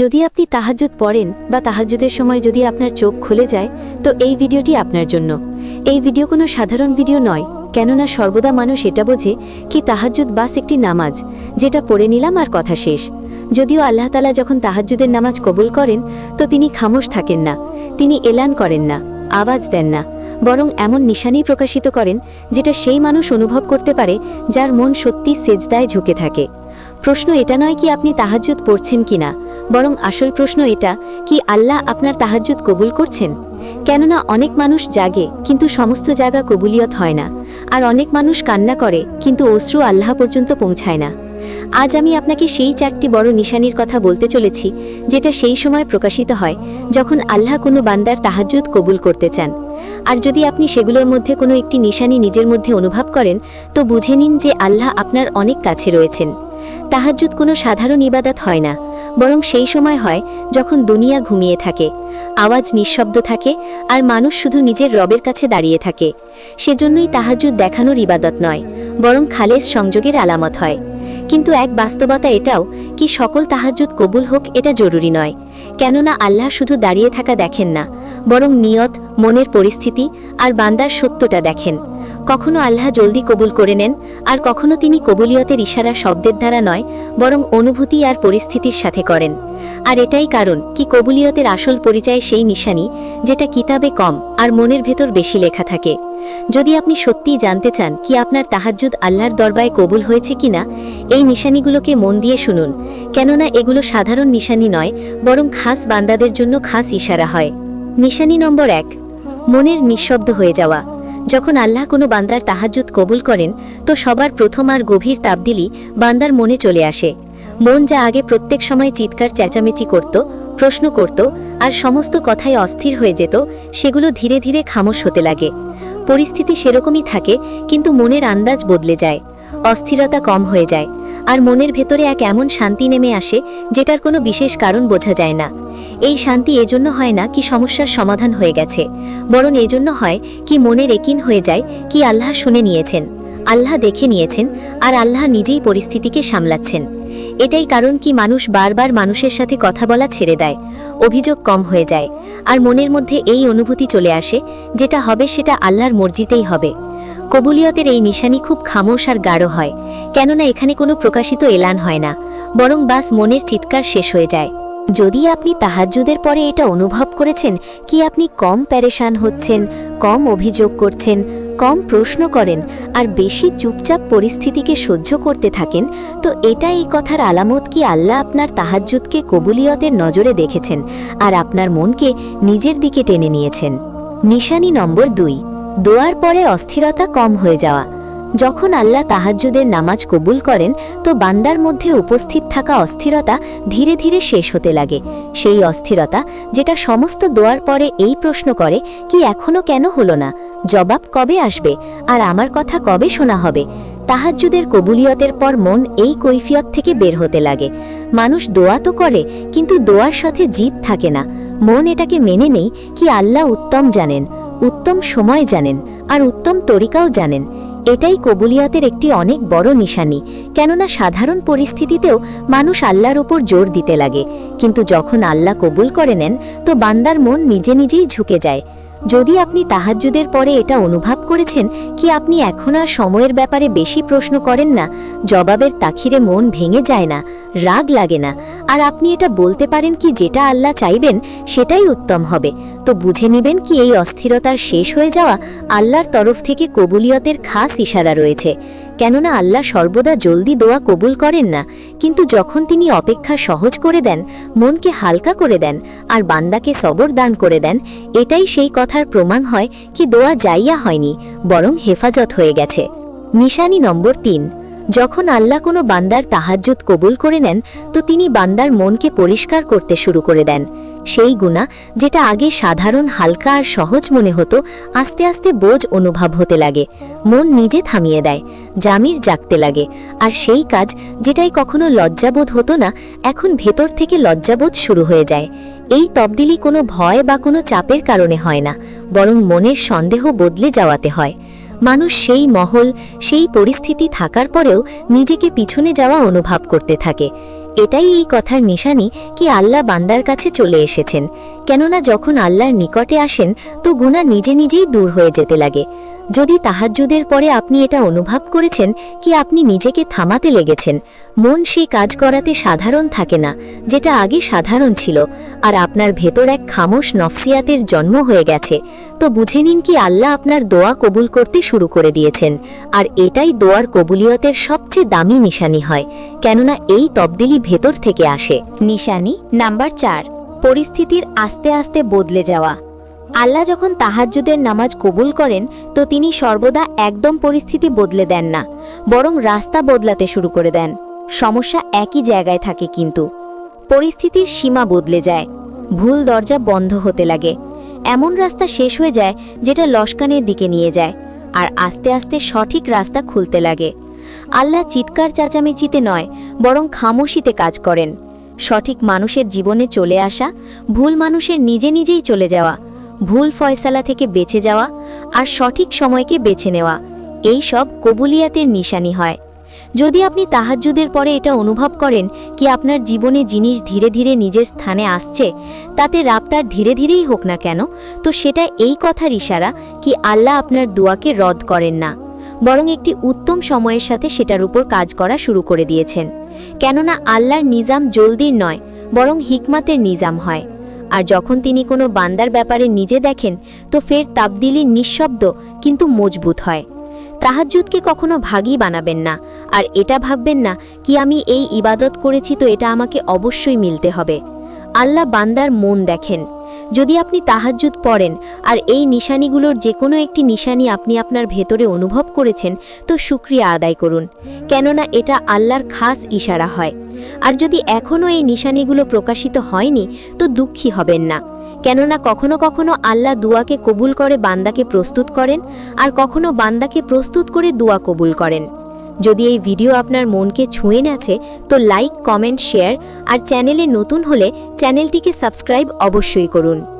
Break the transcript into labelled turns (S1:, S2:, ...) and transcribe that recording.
S1: যদি আপনি তাহাজ্জুদ পড়েন বা তাহাজ্জুদের সময় যদি আপনার চোখ খুলে যায়, তো এই ভিডিওটি আপনার জন্য। এই ভিডিও কোনো সাধারণ ভিডিও নয়, কেননা সর্বদা মানুষ এটা বোঝে কি তাহাজ্জুদ বাস একটি নামাজ, যেটা পড়ে নিলাম আর কথা শেষ। যদিও আল্লাহ তালা যখন তাহাজ্জুদের নামাজ কবুল করেন, তো তিনি খামোশ থাকেন না, তিনি এলান করেন না, আওয়াজ দেন না, বরং এমন নিশানি প্রকাশিত করেন যেটা সেই মানুষ অনুভব করতে পারে যার মন সত্যি সেজদায় ঝুঁকে থাকে। প্রশ্ন এটা নয় কি আপনি তাহাজ্জুদ পড়ছেন কিনা বরং আসল প্রশ্ন এটা, কি আল্লাহ আপনার তাহাজ্জুদ কবুল করছেন? কেননা অনেক মানুষ জাগে, কিন্তু সমস্ত জায়গা কবুলিয়ত হয় না। আর অনেক মানুষ কান্না করে, কিন্তু অশ্রু আল্লাহ পর্যন্ত পৌঁছায় না। আজ আমি আপনাকে সেই চারটি বড় নিশানির কথা বলতে চলেছি, যেটা সেই সময় প্রকাশিত হয়, যখন আল্লাহ কোনো বান্দার তাহাজ্জুদ কবুল করতে চান। আর যদি আপনি সেগুলোর মধ্যে কোনো একটি নিশানি নিজের মধ্যে অনুভব করেন, তো বুঝে নিন যে আল্লাহ আপনার অনেক কাছে রয়েছেন। তাহাজ্জুদ কোনো সাধারণ ইবাদত হয় না। বরং সেই সময় হয় যখন দুনিয়া ঘুমিয়ে থাকে, আওয়াজ নিঃশব্দ থাকে আর মানুষ শুধু নিজের রবের কাছে দাঁড়িয়ে থাকে। সেজন্যই তাহাজ্জুদ দেখানোর ইবাদত নয়, বরং খালেজ সংযোগের আলামত হয়। কিন্তু এক বাস্তবতা এটাও কি সকল তাহাজ্জুদ কবুল হোক এটা জরুরি নয়, কেননা আল্লাহ শুধু দাঁড়িয়ে থাকা দেখেন না, বরং নিয়ত, মনের পরিস্থিতি আর বান্দার সত্যটা দেখেন। কখনো আল্লাহ জলদি কবুল করে নেন, আর কখনো তিনি কবুলিয়তের ইশারা শব্দের দ্বারা নয়, বরং অনুভূতি আর পরিস্থিতির সাথে করেন। আর এটাই কারণ কি কবুলিয়তের আসল পরিচয় সেই নিশানি, যেটা কিতাবে কম আর মনের ভেতর বেশি লেখা থাকে। যদি আপনি সত্যিই জানতে চান কি আপনার তাহাজ্জুদ আল্লাহর দরবায় কবুল হয়েছে কিনা, এই নিশানিগুলোকে মন দিয়ে শুনুন, কেননা এগুলো সাধারণ নিশানি নয়, বরং খাস বান্দাদের জন্য খাস ইশারা হয়। নিশানি নম্বর এক, মনের নিঃশব্দ হয়ে যাওয়া। যখন আল্লাহ কোনো বান্দার তাহাজ্জুদ কবুল করেন, তো সবার প্রথম আর গভীর তাবদিলি বান্দার মনে চলে আসে। মন যা আগে প্রত্যেক সময় চিৎকার, চেঁচামেচি করত, প্রশ্ন করত, আর সমস্ত কথায় অস্থির হয়ে যেত, সেগুলো ধীরে ধীরে খামোশ হতে লাগে। পরিস্থিতি সেরকমই থাকে, কিন্তু মনের আন্দাজ বদলে যায়, অস্থিরতা কম হয়ে যায়। আর মনের ভেতরে এক এমন শান্তি নেমে আসে, যেটার কোনো বিশেষ কারণ বোঝা যায় না। এই শান্তি এজন্য হয় না কি সমস্যার সমাধান হয়ে গেছে, বরং এজন্য হয় কি মনের একিন হয়ে যায় কি আল্লাহ শুনে নিয়েছেন। আল্লাহ দেখে নিয়েছেন, আর আল্লাহ নিজেই পরিস্থিতিকে সামলাচ্ছেন। এটাই কারণ কি মানুষ বারবার মানুষের সাথে কথা বলা ছেড়ে দেয়। অভিযোগ কম হয়ে যায়। আর মনের মধ্যে এই অনুভূতি চলে আসে, যেটা হবে সেটা আল্লাহর মর্জিতেই হবে। কবুলিয়তের এই নিশানি খুব খামোশ আর গাঢ় হয়, কেননা এখানে কোনো প্রকাশিত এলান হয় না, বরং বাস মনের চিৎকার শেষ হয়ে যায়। যদি আপনি তাহাজ্জুদের পরে এটা অনুভব করেছেন, কি আপনি কম প্যারেশান হচ্ছেন, কম অভিযোগ করছেন কম প্রশ্ন করেন আর বেশি চুপচাপ পরিস্থিতিকে সহ্য করতে থাকেন, তো এটা এই কথার আলামত কি আল্লাহ আপনার তাহাজ্জুদকে কবুলিয়তের নজরে দেখেছেন আর আপনার মনকে নিজের দিকে টেনে নিয়েছেন। নিশানি নম্বর দুই, দোয়ার পরে অস্থিরতা কম হয়ে যাওয়া। যখন আল্লাহ তাহাজ্জুদের নামাজ কবুল করেন, তো বান্দার মধ্যে উপস্থিত থাকা অস্থিরতা ধীরে ধীরে শেষ হতে লাগে। সেই অস্থিরতা যেটা সমস্ত দোয়ার পরে এই প্রশ্ন করে, কি এখনও কেন হলো না? জবাব কবে আসবে? আর আমার কথা কবে শোনা হবে? তাহাজ্জুদের কবুলিয়তের পর মন এই কৈফিয়ত থেকে বের হতে লাগে। মানুষ দোয়া তো করে, কিন্তু দোয়ার সাথে জিত থাকে না। মন এটাকে মেনে নেই, কি আল্লাহ উত্তম জানেন। উত্তম সময় জানেন, আর উত্তম তরিকাও জানেন। এটাই কবুলিয়াতের একটি অনেক বড় নিশানি, কেননা সাধারণ পরিস্থিতিতেও মানুষ আল্লাহর ওপর জোর দিতে লাগে। কিন্তু যখন আল্লাহ কবুল করে নেন, তো বান্দার মন নিজে নিজেই ঝুঁকে যায়। যদি আপনি তাহাজ্জুদের পরে এটা অনুভব করেছেন, কি আপনি এখন আর সময়ের ব্যাপারে বেশি প্রশ্ন করেন না? জবাবের তাখিরে মন ভেঙে যায় না, রাগ লাগে না। আর আপনি এটা বলতে পারেন কি যেটা আল্লাহ চাইবেন, সেটাই উত্তম হবে। তো বুঝে নেবেন কি এই অস্থিরতার শেষ হয়ে যাওয়া আল্লাহর তরফ থেকে কবুলিয়তের খাস ইশারা রয়েছে। কেননা আল্লাহ সর্বদা জলদি দোয়া কবুল করেন না, কিন্তু যখন তিনি অপেক্ষা সহজ করে দেন, মনকে হালকা করে দেন, আর বান্দাকে সবর দান করে দেন, এটাই সেই কথার প্রমাণ হয় কি দোয়া যাইয়া হয়নি, বরং হেফাজত হয়ে গেছে। নিশানি নম্বর তিন। যখন আল্লাহ কোনো বান্দার তাহাজ্জুদ কবুল করে নেন, তো তিনি বান্দার মনকে পরিষ্কার করতে শুরু করে দেন। সেই গুণা যেটা আগে সাধারণ, হালকা আর সহজ মনে হতো, আস্তে আস্তে বোঝ অনুভব হতে লাগে। মন নিজে থামিয়ে দেয়, জামির জাগতে লাগে। আর সেই কাজ যেটাই কখনো লজ্জাবোধ হতো না, এখন ভেতর থেকে লজ্জাবোধ শুরু হয়ে যায়। এই তবদিলি কোনো ভয় বা কোনো চাপের কারণে হয় না, বরং মনের সন্দেহ বদলে যাওয়াতে হয়। মানুষ সেই মহল, সেই পরিস্থিতি থাকার পরেও নিজেকে পিছনে যাওয়া অনুভব করতে থাকে।
S2: এটাই এই কথার নিশানি কি আল্লাহ বান্দার কাছে চলে এসেছেন। কেননা যখন আল্লাহর নিকটে আসেন, তো গুণা নিজে নিজেই দূর হয়ে যেতে লাগে। যদি তাহাজ্জুদের পরে আপনি এটা অনুভব করেছেন কি আপনি নিজেকে থামাতে লেগেছেন, মন সেই কাজ করাতে সাধারণ থাকে না, যেটা আগে সাধারণ ছিল, আর আপনার ভেতর এক খামোশ নফসিয়াতের জন্ম হয়ে গেছে, তো বুঝে নিন কি আল্লাহ আপনার দোয়া কবুল করতে শুরু করে দিয়েছেন, আর এটাই দোয়ার কবুলিয়তের সবচেয়ে দামি নিশানি হয়, কেননা এই তবদিলি ভেতর থেকে আসে।
S1: নিশানি নাম্বার চার, পরিস্থিতির আস্তে আস্তে বদলে যাওয়া। আল্লাহ যখন তাহাজ্জুদের নামাজ কবুল করেন, তো তিনি সর্বদা একদম পরিস্থিতি বদলে দেন না, বরং রাস্তা বদলাতে শুরু করে দেন। সমস্যা একই জায়গায় থাকে কিন্তু। পরিস্থিতির সীমা বদলে যায়। ভুল দরজা বন্ধ হতে লাগে। এমন রাস্তা শেষ হয়ে যায়, যেটা লস্কানের দিকে নিয়ে যায়, আর আস্তে আস্তে সঠিক রাস্তা খুলতে লাগে। আল্লাহ চিৎকার চাচামেচিতে নয়, বরং খামোশিতে কাজ করেন। সঠিক মানুষের জীবনে চলে আসা, ভুল মানুষের নিজে নিজেই চলে যাওয়া ভুল ফয়সালা থেকে বেঁচে যাওয়া আর সঠিক সময়কে বেছে নেওয়া। এই সব কবুলিয়াতের নিশানি হয়। যদি আপনি তাহাজ্জুদের পরে এটা অনুভব করেন কি আপনার জীবনে জিনিস ধীরে ধীরে নিজের স্থানে আসছে, তাতে রাবতার ধীরে ধীরেই হোক না কেন, তো সেটা এই কথার ইশারা কি আল্লাহ আপনার দোয়াকে রদ করেন না। বরং একটি উত্তম সময়ের সাথে সেটার উপর কাজ করা শুরু করে দিয়েছেন। কেননা আল্লাহর নিজাম জলদির নয়, বরং হিকমাতের নিজাম হয়। আর যখন তিনি কোনো বান্দার ব্যাপারে নিজে দেখেন, তো ফের তাবদিলি নিঃশব্দ কিন্তু মজবুত হয়। তাহাজুদকে কখনো ভাগই বানাবেন না, আর এটা ভাববেন না কি আমি এই ইবাদত করেছি তো এটা আমাকে অবশ্যই মিলতে হবে। আল্লাহ বান্দার মন দেখেন। যদি আপনি তাহাজ্জুদ পড়েন আর এই নিশানিগুলোর যে কোনো একটি নিশানি আপনি আপনার ভেতরে অনুভব করেছেন, তো শুক্রিয়া আদায় করুন। কেননা এটা আল্লাহর খাস ইশারা হয়। আর যদি এখনও এই নিশানিগুলো প্রকাশিত হয়নি, তো দুঃখী হবেন না। কেননা কখনো কখনো আল্লাহ দুয়াকে কবুল করে বান্দাকে প্রস্তুত করেন, আর কখনো বান্দাকে প্রস্তুত করে দুয়া কবুল করেন। যদি এই ভিডিও আপনার মনকে ছুঁয়ে নেছে, তো লাইক কমেন্ট শেয়ার আর চ্যানেলে নতুন হলে চ্যানেলটিকে সাবস্ক্রাইব অবশ্যই করুন।